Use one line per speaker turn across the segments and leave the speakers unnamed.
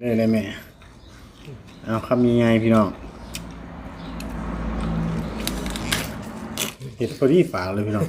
เลยเลยแม่เอาคำยังไงพี่น้องเห็ดพอดีฝากเลยพี่น้อง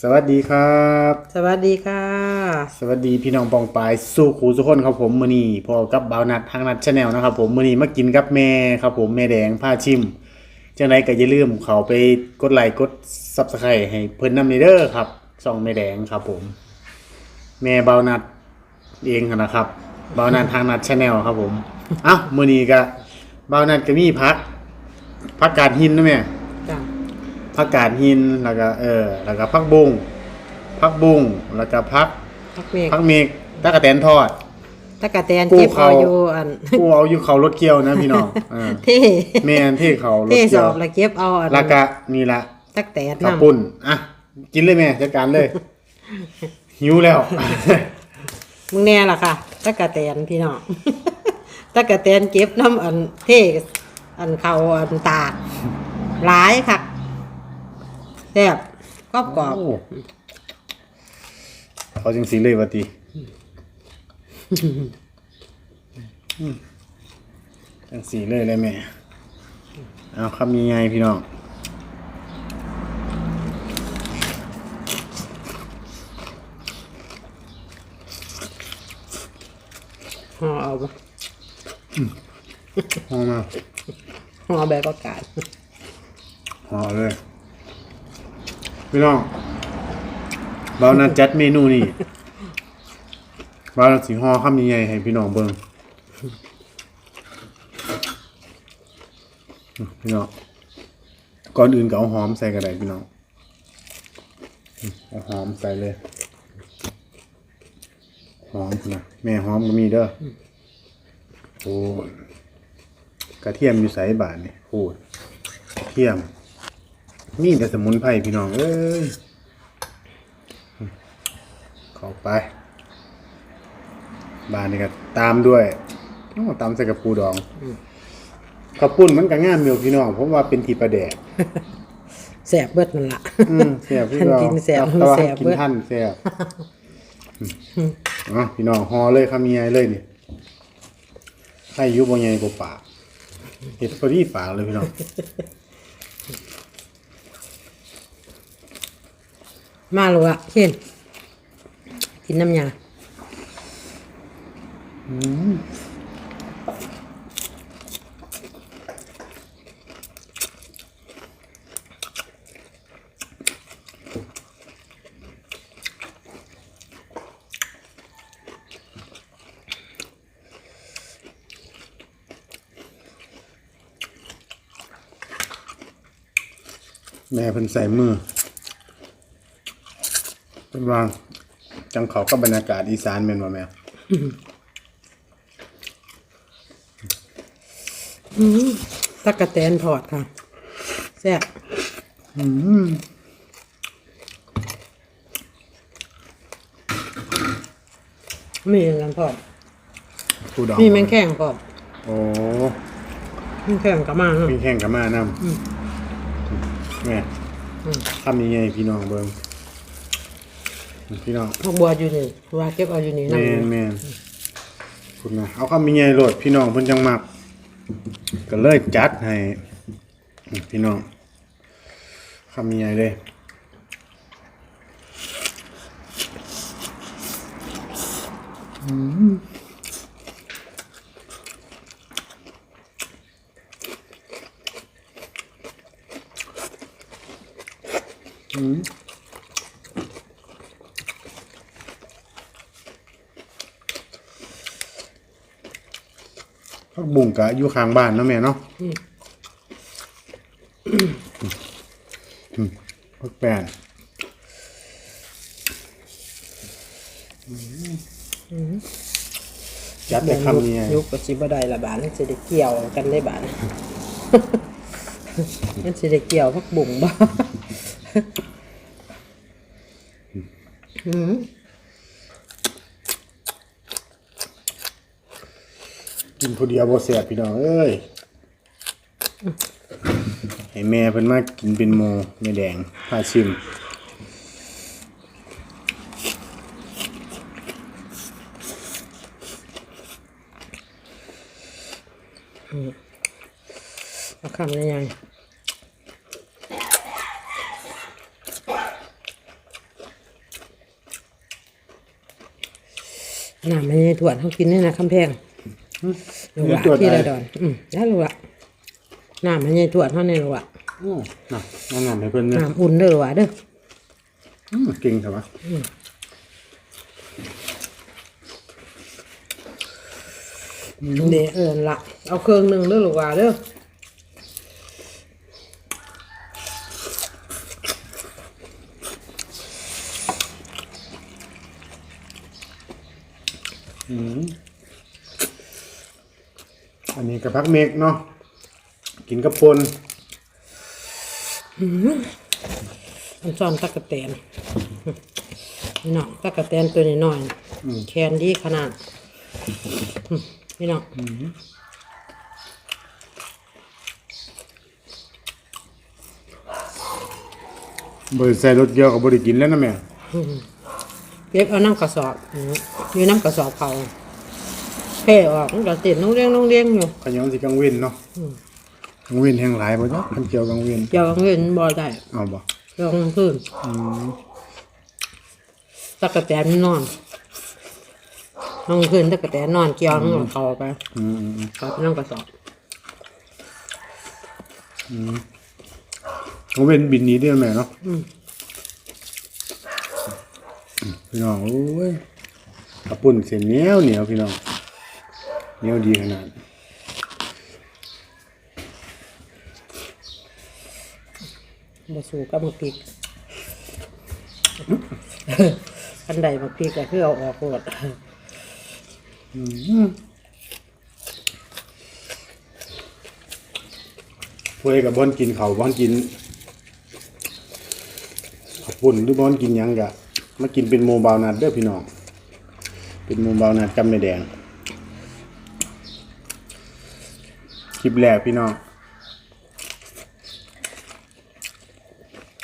สวัสดีครับ
สวัสดีค่ะ
สวัสดีพี่น้องปองปายสู้ครูทุกคนครับผมมือนี้พอกับบาวนัดทางนัดชาแนลนะครับผมมือนี้มากินกับแม่ครับผมแม่แดงผ้าชิม จังไรก็อย่าลืมเขาไปกดไลค์กดซับสไครต์ให้เพิ่นนำนีเด้อครับช่องแม่แดงครับ ผม แม่บาวนัดเองนะครับบาวนัดทางนัดชาแนลครับ ผมเอ้ามือนี้ก็บาวนัดก็มีพักพักกาดหินนะแม่
จ้ะ
พักกาดหินแล้วก็เออแล้วก็พักบุ้งพักบุ้งแล้วก็พัก
พักเมฆ
พักเมกตะกะแตนทอด
ตะกะแตน
กู้
เจ็บ
เขา
เอาอยู่อัน
กูเอาอยู่เขารถเกี่ยวนะพี่น้องเออ
เท่
แม่นที่เขารถ
เท่ส
เกี่ย
อ
ว
บแล้วเก็บเอาอัน
แล้วก็นี่ละ
ตักแตน
ข้าว
น้ำ
ปุ้นอะกินเลยแม่จัดการเลย หิวแล้ว
มึงแน่ล่ะค่ะตะกะแตนพี่น้องตะกะแตนเก็บน้ำอันเท่อันเขาอันตากหลายค่ะแซ่บกรอบกรอบ
โอ้เขาจังสีเลยวัติ จังสีเลยเลยแม่ เอาคำยังไงพี่น้อง
ห่อเอาบ่
ห่อมา
ห่อแบบประกาศ
ห่อเลย พี่น้องเรานัดจัดเมนูนี่ เรานสิห่อคำยังไงให้พี่น้องเบิ่งพี่น้องก่อนอื่นก็เอาหอมใส่กระไดพี่น้องเอาหอมใส่เลยหอมนะแม่หอมก็มีเด้อโอ้กระเทียมอยู่ใส่บาทนี่พูดกระเทียมมีแต่สมุนไพรพี่น้องเอ้ยเข้าไป บานนี่ก็ตามด้วยโอ้ตามใส่กับปูดองข้าวปุ้นมันก็ง่ามอยู่พี่น้องผมว่าเป็นทีประแดก
แซ่บเบิดนั่นล่ะ
อืมแซ่บพี่
ท่าน
น้อง
กินแซ่บ
แต่ว่า
แซ่บ
กิน
เบิด
ท่านแซ่บอืมอ๋อพี่น้องฮอเลยคำมีไงเลยนี่ให้อยุบใหญ่กว่าปากเห็ดพอดีปากเลยพี่น้อง
มาลูกอะเช่นกินน้ำยา
แม่เพิ่นใส่มือเป็นวางจังเขากับบรรยากาศอีสานแม่นบ่แม่
ตะกะแตนทอดค่ะแซ่บมีอย่างนั้นพอ
ปูดอง
มีแมงแข้งพอ
โอ้
แมงแข้งก็มาฮะ
มีแข่งกับมานำแม่
อืม
ทำยังไงพี่น้องเบิ่งพี่น้อง
พวกบัวอยู่นี่ว่าเก็บเอาอยู่นี่นั่
แม่นแม่นคุณนะเอาคำมีไงโหลดพี่น้องเพิ่นจังมัก ก็เลยจัดให้พี่น้องคำมีไงเลยอืม พักบุ้งกะอยู่ข้างบ้านเนาะแม่เนาะอืมพักแป้นจัดแต่คำนี้ไง
ยุกกับสิบ่ได้ละบาทนั่นสิได้เกี่ยวกันได้บาทนั่นสิได้เกี่ยวพักบุ่งบ่อื
กินผู้เดียวบ่แซ่บพี่น้องเอ้ยให้แม่เพิ่นมากินเป็นโมแม่แดงพาชิม
เอาคำได้ยังน้ำมันยังถ่วนเขากินนี่นะคำแพง ลูกหละ
ตรวจ
ที่
ได้
ระดอนอืมแล้วลูกหละน้ำมันยังถ่วนเท่านี้ลูกหละ
โอ้น่ะเอาน้ำให้เพิ่นเนี่ย
น้ำอุ่นเด้อลูกหละเด้อ
อืมเก่งครับวะ
เดี๋ยวเอินละเอาเครื่องหนึ่งเด้อลูกหละเด้อ
อั นนี้กับพักเมกเนาะกินกับปน
มันซ่อนตะกะแตนนี่น้องตะกะแตนตัวน้อยๆแคนดีขนาดอืมนี่น้อง
บ่ได้ใส่รสเยอะก็บ่ได้กินแล้วนะแม่
เก็บเอาน้ำกระสอบอืมมีน้ำกระสอบเขา เพ่ออกมันก็ติดน้องเลี้ยงน้องเลี้ยงอยู่
ขยองสิกังเว้นเนาะกังเว้นแห่งหลายบ่จ๊ะคันเกี่ยวกังเว้น
เกี่ยวกับเงินบ่ได้
เอาบ่
เกี่ยวกับพื้น
อืม
ตะกะแตนมันนอนน้องขึ้นตะกะแตนนอนเกี่ยวน้องเขาไป
อืมอืม
กลับน้ำกระสอบ
กังเว้นบินหนี้เด้อแม่เนาะอืมพี่น้องโอ้ยกระปุ่นเส้นเหนียวเหนียวพี่น้อง เหนียวดีขนาด
มาสู่กับมะพริก อันใดมะพริกก็คือเอาออกหมด
เพื่อกับบอนกินเขาวบอนกินขอบปุ่นหรือบอนกินหยังกะมากินเป็นโมบาวนัดเด้อพี่น้อง เป็นโมบาวนัดกับแม่แดง คลิปแรกพี่น้อง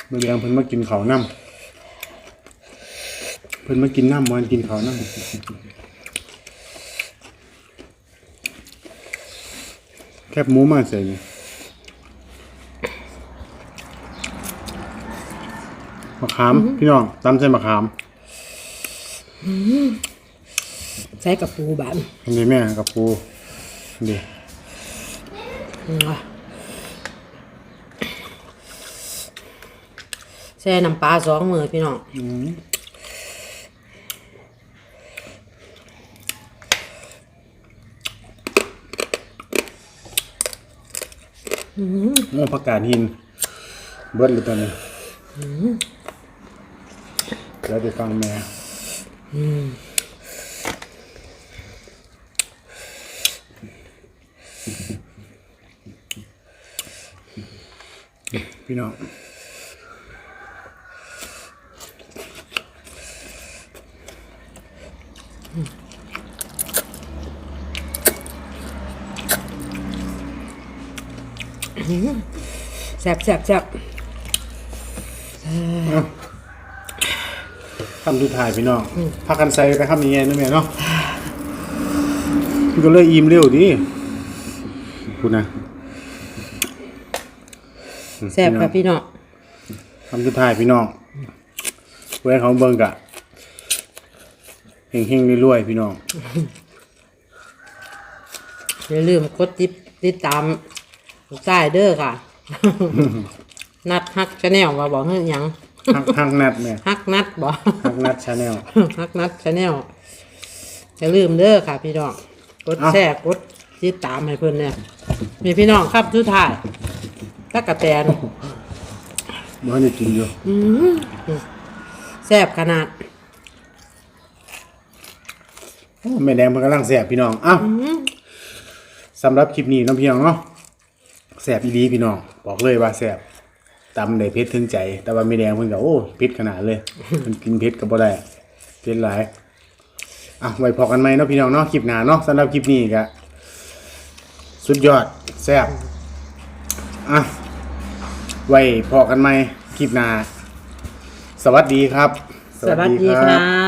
แม่แดงเพิ่นมากินเขาวน้ำเพิ่นมากินน้ำมันกินเขาวน้ำแคบหมูมาใส่นี่มะขามพี่น้องตำใส่มะขาม
ใช้กับปูบาน
อันนี้แม่กับปูดี
อืมว่ะ แช่น้ำปลาสองมือพี่น้อง
โอ้ผักกาดหิน เบิดเลยตอนนี้แล้วจะฟังแม่ พี่น้อง
แซ่บแซ่บแซ่บ
คำทุดท้ายพี่น้องพักกันใส่ไปคำนี้ไงนะแม่เนาะพี่ก็เลยอิ่มเร็วดิพูดนะ
แซ่บค่ะพี่น้อง
คำสุดท้ายพี่น้องเว้เขาเบิ่งกะเฮงเฮงๆรวยๆพี่น้อง
อย่าลืมกดติดติดตามใต้เด้อค่ะ นัดฮักชาแนลว่าบอกเฮ้ยหยัง
ฮักฮักนัดแม่
ฮักนัดบอก
ฮักนัดชาแนล
ฮักนัดชาแนลอย่าลืมเด้อค่ะ พี่น้องกด
เอ้า
แชร์กดติดตามให้เพื่อนเนี่ยมีพี่น้องครับทุกท่าย ตะกะแตน
บ่ได้กินอยู่
แซ่บขนาด
โอ้แม่แดงเพิ่นกำลังแสบพี่น้องอ้าวสำหรับคลิปนี้เน้องพี่น้องเนาะแสบอีหลีพี่น้อง บอกเลยว่าแสบตำได้เผ็ดถึงใจ แต่ว่าแม่แดงเพิ่นก็โอ้เผ็ดขนาดเลยเพิ่นกินเผ็ดก็บ่ได้เผ็ดหลายอะไว้พอกันไหมเนาะพี่น้องเนาะคลิปหน้าเนาะสำหรับคลิปนี้ก็สุดยอดแซ่บ อะ ไว้พอกันไหมคลิปหน้า สวัสดีครับ
สวัสดีครับ